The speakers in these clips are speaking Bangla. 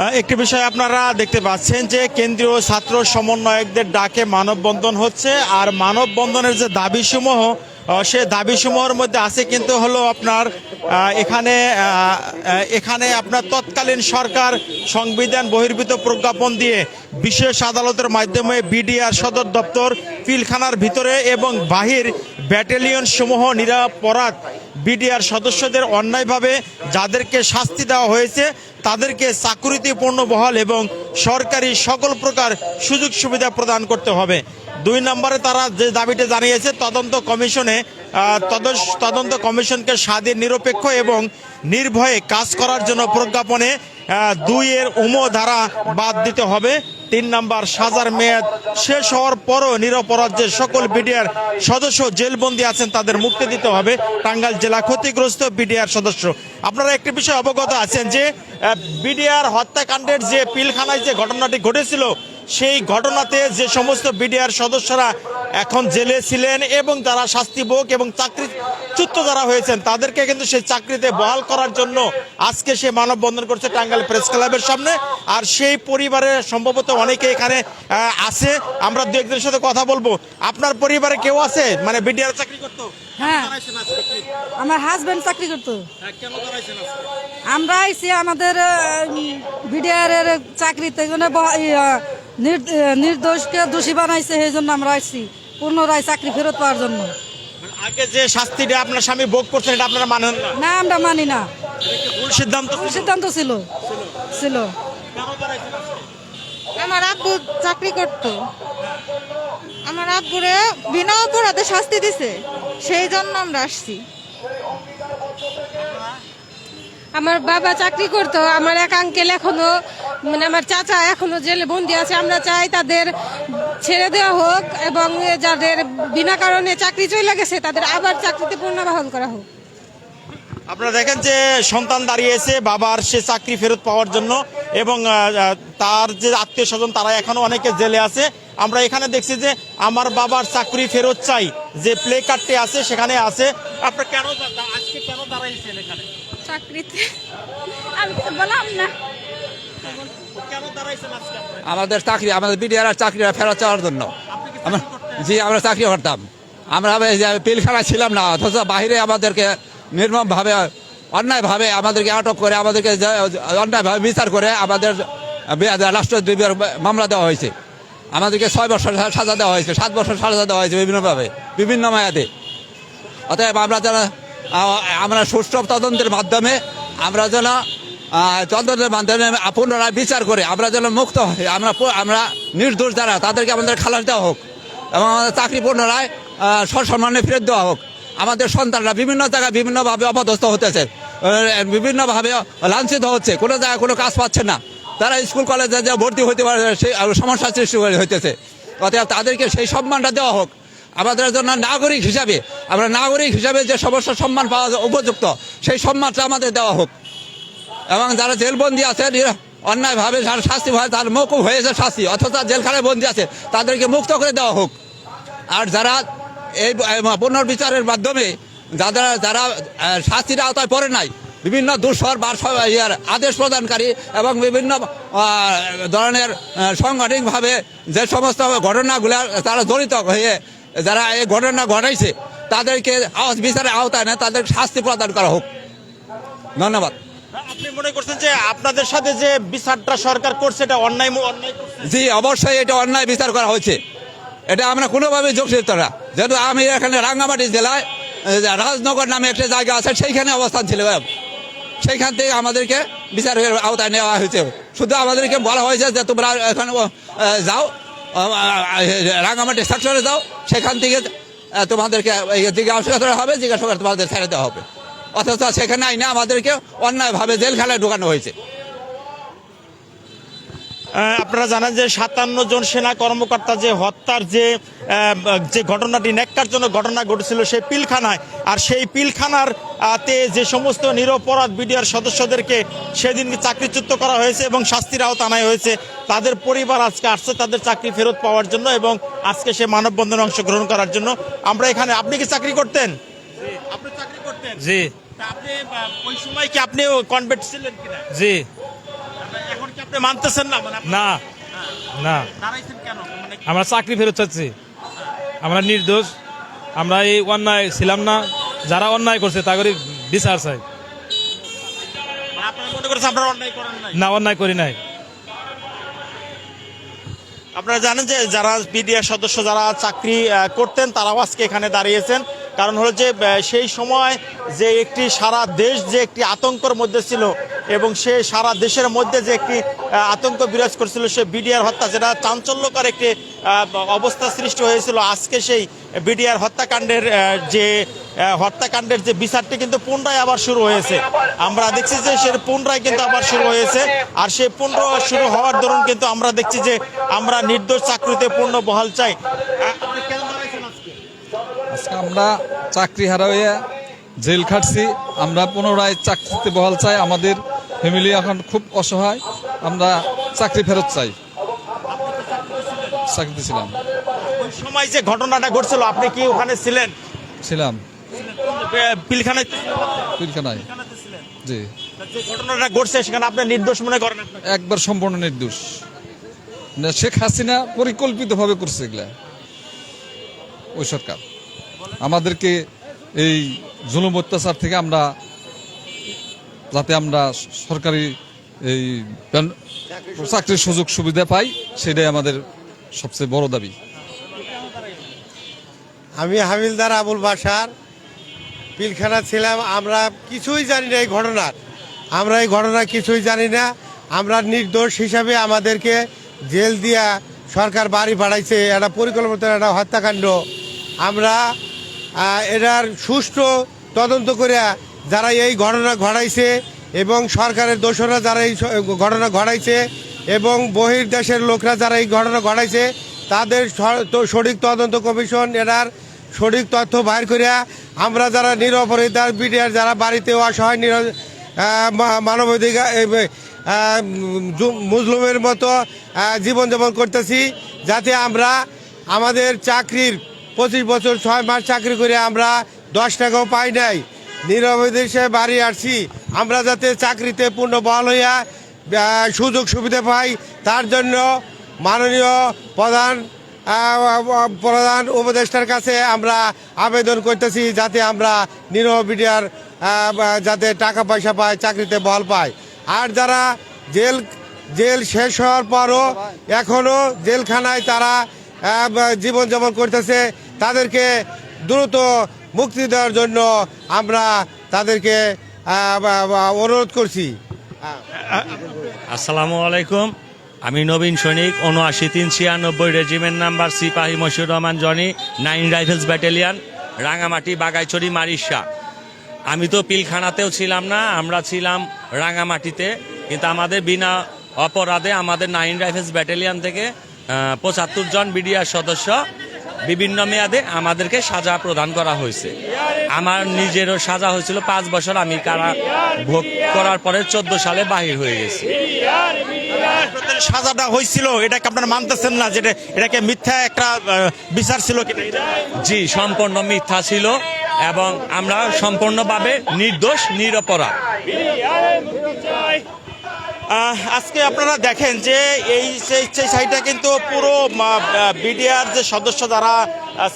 একটি বিষয় আপনারা দেখতে পাচ্ছেন যে কেন্দ্রীয় ছাত্র সমন্বয়কদের ডাকে মানববন্ধন হচ্ছে, আর মানববন্ধনের যে দাবিসমূহ সে দাবিসমূহের মধ্যে আছে কিন্তু হলো আপনার এখানে এখানে আপনার তৎকালীন সরকার সংবিধান বহির্ভূত প্রজ্ঞাপন দিয়ে বিশেষ আদালতের মাধ্যমে বিডিআর সদর দপ্তর, পিলখানার ভিতরে এবং বাহির ব্যাটালিয়ন সমূহ নিরাপরাধ বিডিআর সদস্যদের অন্যায়ভাবে যাদেরকে শাস্তি দেওয়া হয়েছে, তাদেরকে চাকুরিতে পূর্ণ বহাল এবং সরকারি সকল প্রকার সুযোগ সুবিধা প্রদান করতে হবে। দুই নম্বরে তারা যে দাবিটা জানিয়েছে, তদন্ত কমিশনে তদন্ত কমিশনকে স্বাধীন, নিরপেক্ষ এবং নির্ভয়ে কাজ করার জন্য প্রজ্ঞাপনে দুইয়ের উমো ধারা বাদ দিতে হবে। তিন নাম্বার, সাজার মেয়াদ শেষ হওয়ার পরও নিরপরাধ যে সকল বিডিআর সদস্য জেলবন্দি আছেন, তাদের মুক্তি দিতে হবে। টাঙ্গাইল জেলা ক্ষতিগ্রস্ত বিডিআর সদস্য। আপনারা একটি বিষয় অবগত আছেন যে বিডিআর হত্যাকাণ্ডের যে পিলখানায় যে ঘটনাটি ঘটেছিল সেই ঘটনাতে যে সমস্ত বিডিআর সদস্যরা এখন জেলে ছিলেন এবং তারা শাস্তি ভোগ এবং চাকরিচ্যুত যারা হয়েছেন তাদেরকে কিন্তু সেই চাকরিতে বহাল করার জন্য আজকে সে মানববন্ধন করছে টাঙ্গাইল প্রেস ক্লাবের সামনে। আর সেই পরিবারের সম্ভবত অনেকে এখানে আছে। আমরা দু একজনের সাথে কথা বলব। আপনার পরিবারে কেউ আছে? মানে বিডিআর চাকরি করতো? হ্যাঁ। আমার হাজবেন্ড চাকরি করতো। হ্যাঁ? আমরা আইসি আমাদের বিডিআর এর চাকরিতে নির্দোষকে দোষী বানাইছে সেই জন্য আমরা আসছি পুনরায় চাকরি ফেরত পাওয়ার জন্য। মানে আগে যে শাস্তিটা আপনার স্বামী ভোগ করছেন এটা আপনারা মানেন না? না আমরা মানি না। ভুল সিদ্ধান্ত? ভুল সিদ্ধান্ত ছিল। ছিল? আমার আব্বু চাকরি করত। আমার আব্বুরে বিনা অপরাধে শাস্তি দিছে। সেই জন্য আমরা আসছি। আমার বাবা চাকরি করতো, আমার এক আঙ্কেল এখনও মানে আমার চাচা এখনও জেলে বন্দি আছে। আমরা চাই তাদের ছেড়ে দেওয়া হোক এবং যাদের বিনা কারণে চাকরি চলে গেছে, তাদের আবার চাকরিতে পুনর্বহাল করা হোক। আপনারা দেখেন যে সন্তান দাঁড়িয়েছে, বাবার সে চাকরি ফেরত পাওয়ার জন্য এবং তার যে আত্মীয় স্বজন, তারা এখনও অনেকে জেলে আছে। আমরা এখানে দেখছি যে আমার বাবার চাকরি ফেরত চাই, যে প্লে কার্ডটি আছে, সেখানে আছে। আপনার কেন আজকে কেন দাঁড়াইছেন এখানে? চাকরিতে আমি বললাম না? আমাদের চাকরি, আমাদের বিডিআর চাকরিটা ফেরত চাওয়ার জন্য চাকরি? জি, আমরা চাকরি করতাম আমরা পিলখানা ছিলাম না, অথচ বাইরে আমাদেরকে নির্মমভাবে, অন্যায়ভাবে আমাদেরকে আটক করে, আমাদেরকে অন্যায়ভাবে বিচার করে আমাদের রাষ্ট্রদ্রোহের মামলা দেওয়া হয়েছে আমাদেরকে ছয় বছর সাজা দেওয়া হয়েছে, সাত বছর সাজা দেওয়া হয়েছে বিভিন্নভাবে, বিভিন্ন মায়াতে অতএব আমরা আ- আমরা সুষ্ঠু তদন্তের মাধ্যমে, আমরা যেন তদন্তের মাধ্যমে পুনরায় বিচার করে, আমরা যেন মুক্ত হই, আমরা আমরা নির্দোষ যারা, তাদেরকে আমাদের খালাস দেওয়া হোক, এবং আমাদের চাকরি পুনরায় সসম্মানে ফেরত দেওয়া হোক। আমাদের সন্তানরা বিভিন্ন জায়গায় বিভিন্নভাবে অপদস্থ হতেছে বিভিন্নভাবে লাঞ্ছিত হচ্ছে, কোনো জায়গায় কোনো কাজ পাচ্ছে না। তারা স্কুল, কলেজে যে ভর্তি হতে পারে সেই সমস্যার সৃষ্টি হইতেছে। অতএব তাদেরকে সেই সম্মানটা দেওয়া হোক। আমাদের জন্য নাগরিক হিসাবে, আমরা নাগরিক হিসাবে যে সমস্ত সম্মান পাওয়া উপযুক্ত, সেই সম্মানটা আমাদের দেওয়া হোক। এবং যারা জেলবন্দি আছে অন্যায়ভাবে যার শাস্তি হয়, তার মৌকুব হয়েছে শাস্তি, অথচ জেলখানায় বন্দি আছে, তাদেরকে মুক্ত করে দেওয়া হোক। আর যারা এই পুনর্বিচারের মাধ্যমে যারা যারা শাস্তির আওতায় পড়ে নাই, বিভিন্ন দুঃসর বা আদেশ প্রদানকারী এবং বিভিন্ন ধরনের সাংগঠনিকভাবে যে সমস্ত ঘটনাগুলো তারা জড়িত হয়ে যারা এই ঘটনা ঘটাইছে তাদেরকে বিচারের আওতায় না তাদের শাস্তি প্রদান করা হোক। ধন্যবাদ। আপনি মনে করছেন যে আপনাদের সাথে যে বিচারটা সরকার করছে এটা অন্যায় জি অবশ্যই এটা অন্যায় বিচার করা হয়েছে। এটা আমরা কোনোভাবে যোগসিত না। যেহেতু আমি এখানে রাঙ্গামাটি জেলায় রাজনগর নামে একটা জায়গা আছে সেইখানে অবস্থান ছিল। সেইখান থেকে আমাদেরকে বিচারের আওতায় নেওয়া হয়েছে। শুধু আমাদেরকে বলা হয়েছে যে তোমরা এখানে যাও। রাঙ্গামাটি সেক্টরে দাও সেখান থেকে তোমাদেরকে জিজ্ঞাসা করা হবে, জিজ্ঞাসা করে তোমাদের ছেড়ে দেওয়া হবে। অথচ সেখানে আইনে আমাদেরকে অন্যায়ভাবে জেলখানায় ঢোকানো হয়েছে। আপনারা জানেন যে সাতান্ন জন সেনা কর্মকর্তা যে হত্যার যে যে ঘটনাটি ন্যাক্কারজনক ঘটনা ঘটেছিল সেই পিলখানায়। আর সেই পিলখানার তে যে সমস্ত নিরপরাধ বিডিআর সদস্যদেরকে সেদিন চাকরিচ্যুত করা হয়েছে এবং শাস্তির আওতা আনা হয়েছে তাদের পরিবার আজকে আসছে তাদের চাকরি ফেরত পাওয়ার জন্য এবং আজকে সে মানববন্ধনে অংশগ্রহণ করার জন্য। আমরা এখানে আপনি কি চাকরি করতেন? আপনি চাকরি করতেন? জি। আপনি ওই সময় কি আপনি কনভেন্ট ছিলেন কিনা? জি। আপনি মানতেছেন না মানে না না। দাঁড়াইছেন কেন? মানে আমরা চাকরি ফেরত চাচ্ছি। আমরা নির্দোষ। আমরা এই অন্যায় ছিলাম না। যারা অন্যায় করছে তা করে বিচার চাই। মানে না অন্যায় করি নাই। আপনারা জানেন যে যারা বিডিআর সদস্য যারা চাকরি করতেন তারাও আজকে এখানে দাঁড়িয়েছেন। কারণ হলো যে সেই সময় যে একটি সারা দেশ যে একটি আতঙ্কর মধ্যে ছিল এবং সে সারা দেশের মধ্যে যে একটি আতঙ্ক বিরাজ করছিল, সে বিডিআর হত্যা, যেটা চাঞ্চল্যকর একটি অবস্থা সৃষ্টি হয়েছিল, আজকে সেই বিডিআর হত্যাকাণ্ডের যে হত্যাকাণ্ডের যে বিচারটি কিন্তু পুনরায় আবার শুরু হয়েছে আমরা দেখছি যে সে পুনরায় কিন্তু আবার শুরু হয়েছে, আর সেই পুনর শুরু হওয়ার দরুন কিন্তু আমরা দেখছি যে আমরা নির্দোষ চাকরিতে পূর্ণ বহাল চাই? আজকে আমরা চাকরি হারা হইয়া জেল খাটছি, আমরা পুনরায় চাকরিতে বহাল চাই, আমাদের ফ্যামিলি এখন খুব অসহায়। আমরা চাকরি ফেরত চাই। চাকরিতে ছিলাম ওই সময় যে ঘটনাটা ঘটছিল আপনি কি ওখানে ছিলেন? ছিলাম। পিলখানায় পিলখানায়। জি। ঘটনাটা ঘটছে সেখানে আপনি নির্দোষ মনে করেন একবার সম্পূর্ণ নির্দোষ। না, শেখ হাসিনা পরিকল্পিতভাবে করছে এগুলা। ওই সরকার। আমাদেরকে এই জুলুম অত্যাচার থেকে আমরা যাতে আমরা সরকারি এই চাকরির সুযোগ সুবিধা পাই, সেটাই আমাদের সবচেয়ে বড় দাবি। আমি হামিলদার আবুল বাসার পিলখানা ছিলাম, আমরা কিছুই জানি না এই ঘটনার। আমরা এই ঘটনা কিছুই জানি না। আমরা নির্দোষ হিসাবে আমাদেরকে জেল দিয়া সরকার বাড়ি পাঠাইছে একটা পরিকল্পিত একটা হত্যাকাণ্ড। আমরা এটার সুষ্ঠু তদন্ত করে যারা এই ঘটনা ঘটাইছে এবং সরকারের দোষরা যারা এই ঘটনা ঘটাইছে এবং বহির দেশের লোকরা যারা এই ঘটনা ঘটাইছে, তাদের সঠিক তদন্ত কমিশন এটার সঠিক তথ্য বাইর করিয়া আমরা যারা নিরপরাধিতার বিডিআর যারা বাড়িতে অসহায় নির মানবাধিকার মুসলিমের মতো জীবনযাপন করতেছি যাতে আমরা আমাদের চাকরির পঁচিশ বছর ছয় মাস চাকরি করে আমরা দশ টাকাও পাই নাই। নিরবদেশে বাড়ি আসছি। আমরা যাতে চাকরিতে পূর্ণ বহাল হইয়া সুযোগ সুবিধা পাই, তার জন্য মাননীয় প্রধান প্রধান উপদেষ্টার কাছে আমরা আবেদন করতেছি যাতে আমরা নিরহ বিডিআর যাতে টাকা পয়সা পায়, চাকরিতে বল পায়। আর যারা জেল জেল শেষ হওয়ার পরও এখনও জেলখানায় তারা জীবনযাপন করতেছে, তাদেরকে দ্রুত মুক্তি দেওয়ার জন্য আমরা তাদেরকে অনুরোধ করছি। আসসালামু আলাইকুম। আমি নবীন সৈনিক, উনআশি তিন ছিয়ানব্বই রেজিমেন্ট নাম্বার, সিপাহী Moshiur Rahman, Jony, nine rifles battalion, Rangamati, Baghaichhari, Marishya. আমি তো পিলখানাতেও ছিলাম না, আমরা ছিলাম রাঙামাটিতে, কিন্তু আমাদের বিনা অপরাধে আমাদের নাইন রাইফেলস ব্যাটালিয়ান থেকে পঁচাত্তর জন বিডিআর সদস্য বিভিন্ন মেয়াদে আমাদেরকে সাজা প্রদান করা হয়েছে। আমার নিজেরও সাজা হয়েছিল পাঁচ বছর আমি কারা ভোগ করার পরে চোদ্দ সালে বাহির হয়ে গেছি। সাজাটা হয়েছিল এটাকে আপনারা মানতেছেন না যেটা এটাকে মিথ্যা একটা বিচার ছিল জি সম্পূর্ণ মিথ্যা ছিল এবং আমরা সম্পূর্ণভাবে নির্দোষ নিরপরাধ। আজকে আপনারা দেখেন যে এই সেই সেই সাইডটা কিন্তু পুরো বিডিআর যে সদস্য যারা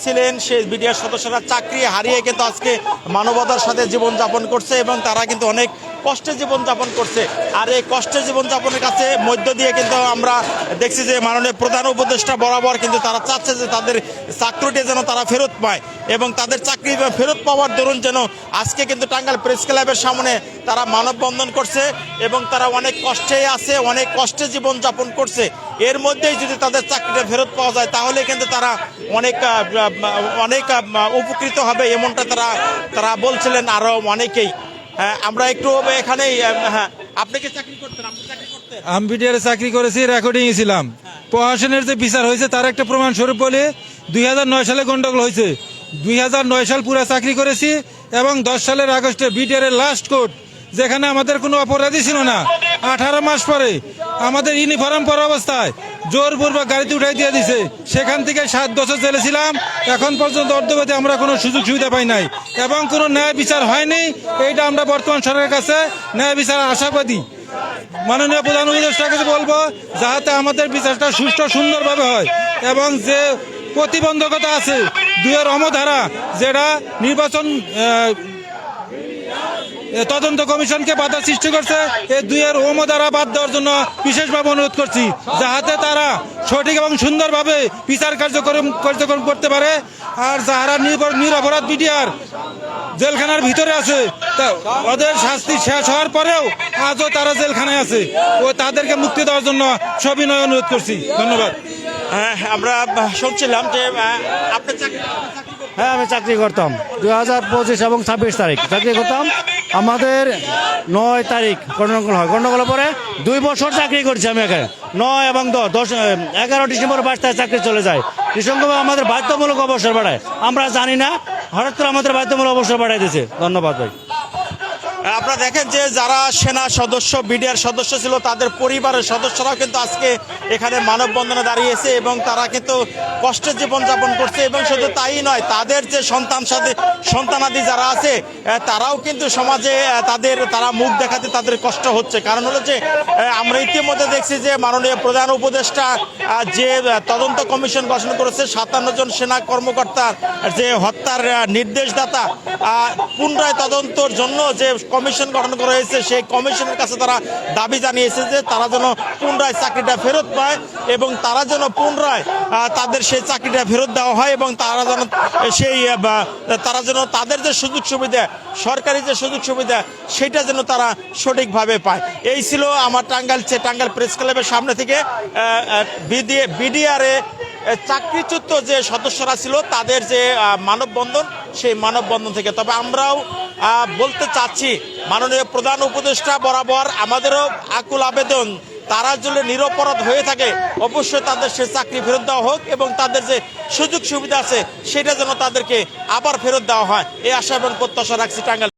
ছিলেন, সেই বিডিআর সদস্যরা চাকরি হারিয়ে কিন্তু আজকে মানবতার সাথে জীবনযাপন করছে এবং তারা কিন্তু অনেক কষ্টে জীবনযাপন করছে। আর এই কষ্টে জীবনযাপনের কাছে মধ্য দিয়ে কিন্তু আমরা দেখছি যে মাননীয় প্রধান উপদেষ্টা বরাবর কিন্তু তারা চাচ্ছে যে তাদের চাকরিটি যেন তারা ফেরত পায় এবং তাদের চাকরি ফেরত পাওয়ার দরুন যেন আজকে কিন্তু টাঙ্গাইল প্রেস ক্লাবের সামনে তারা মানববন্ধন করছে এবং তারা অনেক কষ্টে আছে, অনেক কষ্টে জীবনযাপন করছে। এর মধ্যেই যদি তাদের চাকরিটা ফেরত পাওয়া যায়, তাহলে কিন্তু তারা অনেক অনেক উপকৃত হবে এমনটা তারা তারা বলছিলেন আরও অনেকেই। হ্যাঁ আমরা একটু এখানেই হ্যাঁ। আপনি কি চাকরি করতেন? আপনি চাকরি করতেন? আমি বিডিআর চাকরি করেছি রেকর্ডিং ছিলাম। প্রশাসনের যে বিচার হয়েছে তার একটা প্রমাণ স্বরূপ বলে দুই সালে গন্ডগোল হয়েছে। দুই হাজার নয় সাল পুরো চাকরি করেছি এবং দশ সালের আগস্টে বিডিআর লাস্ট কোর্ট যেখানে আমাদের কোনো অপরাধী ছিল না। আঠারো মাস পরে আমাদের ইউনিফর্ম পরা অবস্থায় জোরপূর্বক গাড়িতে উঠাই দিয়ে দিছে। সেখান থেকে সাত বছর জেলে ছিলাম। এখন পর্যন্ত অর্ধবতী আমরা কোনো সুযোগ সুবিধা পাই নাই। এবং কোনো ন্যায় বিচার হয়নি। এইটা আমরা বর্তমান সরকারের কাছে ন্যায় বিচার আশাবাদী। মাননীয় প্রধান উপদেষ্টার কাছে বলব, যাতে আমাদের বিচারটা সুষ্ঠু সুন্দরভাবে হয় এবং যে প্রতিবন্ধকতা আছে, দুয়ের অমধারা, যেটা নির্বাচন তদন্ত কমিশনকে বাধা সৃষ্টি করছে। এই দুইয়ের ওম দ্বারা বাদ দেওয়ার জন্য বিশেষভাবে অনুরোধ করছি যাহাতে তারা সঠিক এবং সুন্দরভাবে বিচার কার্যক্রম কার্যক্রম করতে পারে। আর যাহারা নির্ভর- নিরপরাধ বিডিআর জেলখানার ভিতরে আছে তা ওদের শাস্তি শেষ হওয়ার পরেও আজও তারা জেলখানায় আছে। ও তাদেরকে মুক্তি দেওয়ার জন্য সবিনয় অনুরোধ করছি। ধন্যবাদ। হ্যাঁ, আমরা শুনছিলাম যে চাকরি হ্যাঁ আমি চাকরি করতাম। দু হাজার পঁচিশ এবং ছাব্বিশ তারিখ। চাকরি করতাম। আমাদের নয় তারিখ গণ্ডগোল হয়। গণ্ডগোলের পরে দুই বছর চাকরি করছি আমি এখানে। নয় এবং দশ দশ এগারো ডিসেম্বর বাইশ তারিখ চাকরি চলে যায়। নিঃসঙ্গভাবে আমাদের বাধ্যমূলক অবসর বাড়ায়। আমরা জানি না, হঠাৎ করে আমাদের বাধ্যমূলক অবসর বাড়াই দিয়েছে। ধন্যবাদ ভাই। আপনারা দেখেন যে যারা সেনা সদস্য, বিডিআর সদস্য ছিল, তাদের পরিবারের সদস্যরাও কিন্তু আজকে এখানে মানববন্ধনে দাঁড়িয়েছে এবং তারা কিন্তু কষ্টের জীবনযাপন করছে এবং শুধু তাই নয়, তাদের যে সন্তান সাথে, সন্তানাদি যারা আছে তারাও কিন্তু সমাজে তাদের, তারা মুখ দেখাতে তাদের কষ্ট হচ্ছে। কারণ হলো যে আমরা ইতিমধ্যে দেখছি যে মাননীয় প্রধান উপদেষ্টা যে তদন্ত কমিশন গঠন করেছে, সাতান্ন জন সেনা কর্মকর্তার যে হত্যার নির্দেশদাতা পুনরায় তদন্তর জন্য যে কমিশন গঠন করা হয়েছে, সেই কমিশনের কাছে তারা দাবি জানিয়েছে যে তারা যেন পুনরায় চাকরিটা ফেরত পায় এবং তারা যেন পুনরায় তাদের সেই চাকরিটা ফেরত দেওয়া হয় এবং তারা যেন সেই তারা যেন তাদের যে সুযোগ সুবিধা, সরকারি যে সুযোগ সুবিধা, সেটা যেন তারা সঠিকভাবে পায়। এই ছিল আমার টাঙ্গাইল টাঙ্গাইল প্রেস ক্লাবের সামনে থেকে বিডিআরে চাকরিচ্যুত যে সদস্যরা ছিল, তাদের যে মানববন্ধন, সেই মানববন্ধন থেকে। তবে আমরাও বলতে চাচ্ছি, মাননীয় প্রধান উপদেষ্টা বরাবর আমাদেরও আকুল আবেদন, তারা যদি নিরপরাধ হয়ে থাকে, অবশ্যই তাদের সে চাকরি ফেরত দেওয়া হোক এবং তাদের যে সুযোগ সুবিধা আছে, সেটা যেন তাদেরকে আবার ফেরত দেওয়া হয়। এই আশা এবং প্রত্যাশা রাখছি টাঙ্গাইল।